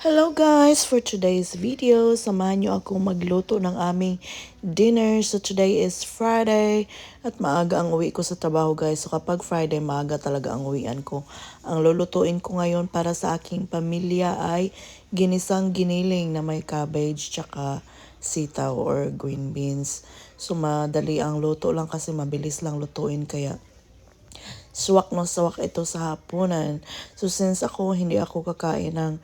Hello guys! For today's video, samahan nyo ako magluto ng aming dinner. So today is Friday at maaga ang uwi ko sa trabaho guys. So kapag Friday, maaga talaga ang uwian ko. Ang lulutuin ko ngayon para sa aking pamilya ay ginisang giniling na may cabbage tsaka sitaw or green beans. So madali ang luto lang kasi mabilis lang lutuin kaya swak no swak ito sa hapunan. So since ako, hindi ako kakain ng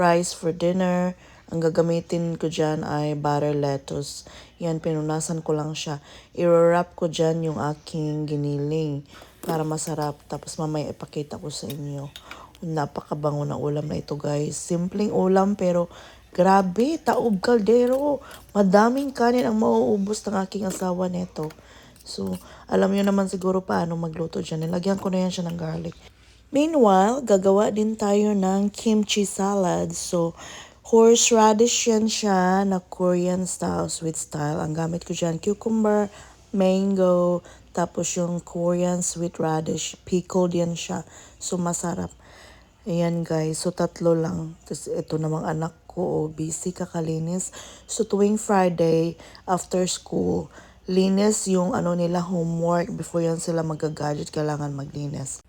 rice for dinner, ang gagamitin ko dyan ay butter lettuce. Yan, pinunasan ko lang siya. I-wrap ko dyan yung aking giniling para masarap. Tapos mamaya ipakita ko sa inyo. Napakabango na ulam na ito guys. Simpleng ulam pero grabe, taob kaldero. Madaming kanin ang mauubos ng aking asawa nito. So, alam niyo naman siguro paano magluto dyan. Nilagyan ko na yan siya ng garlic. Meanwhile, gagawa din tayo ng kimchi salad. So, horseradish yan siya na Korean style, sweet style. Ang gamit ko dyan, cucumber, mango, tapos yung Korean sweet radish. Pickled yan siya. So, masarap. Ayan guys, so tatlo lang. Tapos ito namang anak ko, oh, busy kakalinis. So tuwing Friday, after school, linis yung ano nila homework. Before yan sila magagadget, kailangan maglinis.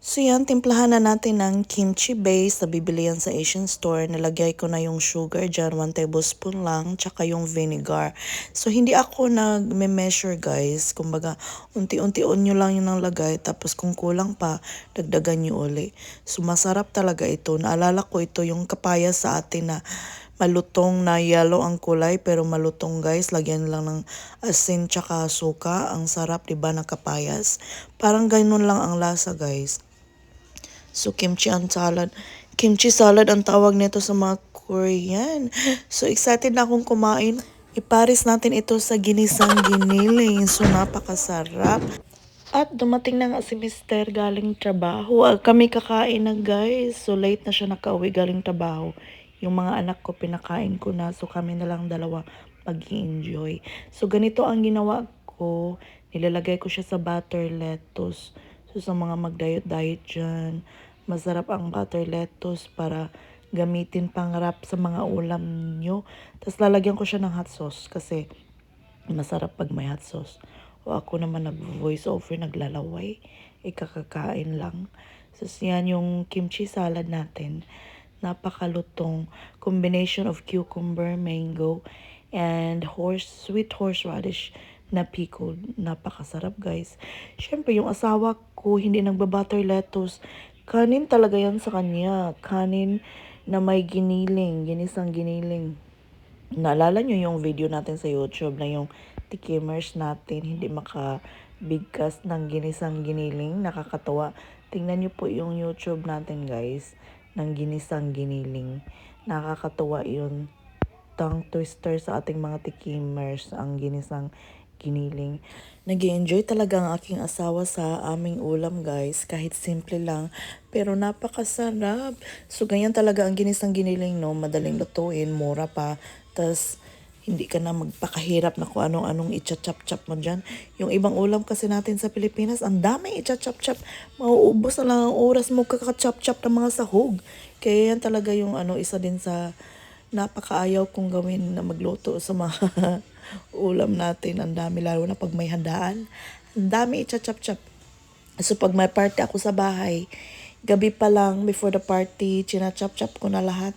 So yan, timplahan na natin ng kimchi base na bibili yan sa Asian store. Nilagay ko na yung sugar dyan, 1 tablespoon lang, tsaka yung vinegar. So hindi ako nag-measure guys. Kumbaga, unti-unti-on nyo lang yung nalagay. Tapos kung kulang pa, dagdagan nyo uli. So masarap talaga ito. Naalala ko ito yung kapaya sa atin na malutong na yellow ang kulay pero malutong guys lagyan lang ng asin tsaka suka ang sarap 'di ba ng kapayas parang ganun lang ang lasa guys So, kimchi ang salad. Kimchi salad ang tawag nito sa mga Korean. So, excited na akong kumain. Iparis natin ito sa ginisang giniling. So, napakasarap. At dumating na nga si Mister galing trabaho. Ah, Kami kakain na guys. So, late na siya nakauwi galing trabaho. Yung mga anak ko pinakain ko na. So, kami na lang dalawa mag enjoy So, ganito ang ginawa ko. Nilalagay ko siya sa butter lettuce. So sa mga mag-diet-diet dyan, masarap ang butter lettuce para gamitin pang wrap sa mga ulam nyo. Tapos lalagyan ko siya ng hot sauce kasi masarap pag may hot sauce. O ako naman nag-voice over, naglalaway. Ikakakain lang. So yan yung kimchi salad natin. Napakalutong combination of cucumber, mango, and horse sweet horseradish na pickled. Napakasarap guys. Siyempre yung asawa ko hindi nagbabutter lettuce. Kanin talaga yan sa kanya. Kanin na may giniling. Ginisang giniling. Naalala nyo yung video natin sa YouTube na yung tikimers natin hindi makabigkas ng ginisang giniling. Nakakatawa. Tingnan nyo po yung YouTube natin guys ng ginisang giniling. Nakakatawa yun tongue twister sa ating mga tikimers ang ginisang giniling. nag enjoy talaga ang aking asawa sa aming ulam guys, kahit simple lang, pero napakasarap. So ganyan talaga ang ginisang giniling no, madaling lutuin, mura pa, tas hindi ka na magpakahirap na kung anong-anong icha-chop-chop mo dyan. Yung ibang ulam kasi natin sa Pilipinas, ang daming icha-chop-chop. Mauubos na lang ang oras mo kakachop-chop ng mga sahog. Kaya yan talaga yung ano, isa din sa napakaayaw kong gawin na magluto sa mga ulam natin. Ang dami, lalo na pag may handaan. Ang dami icha-chop-chop. So, pag may party ako sa bahay, gabi pa lang before the party, china-chop-chop ko na lahat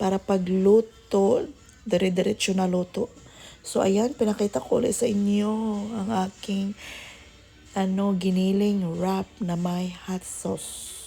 para pagluto, dire-diretso na luto. So, ayan, pinakita ko ulit sa inyo ang aking ano, giniling wrap na may hot sauce.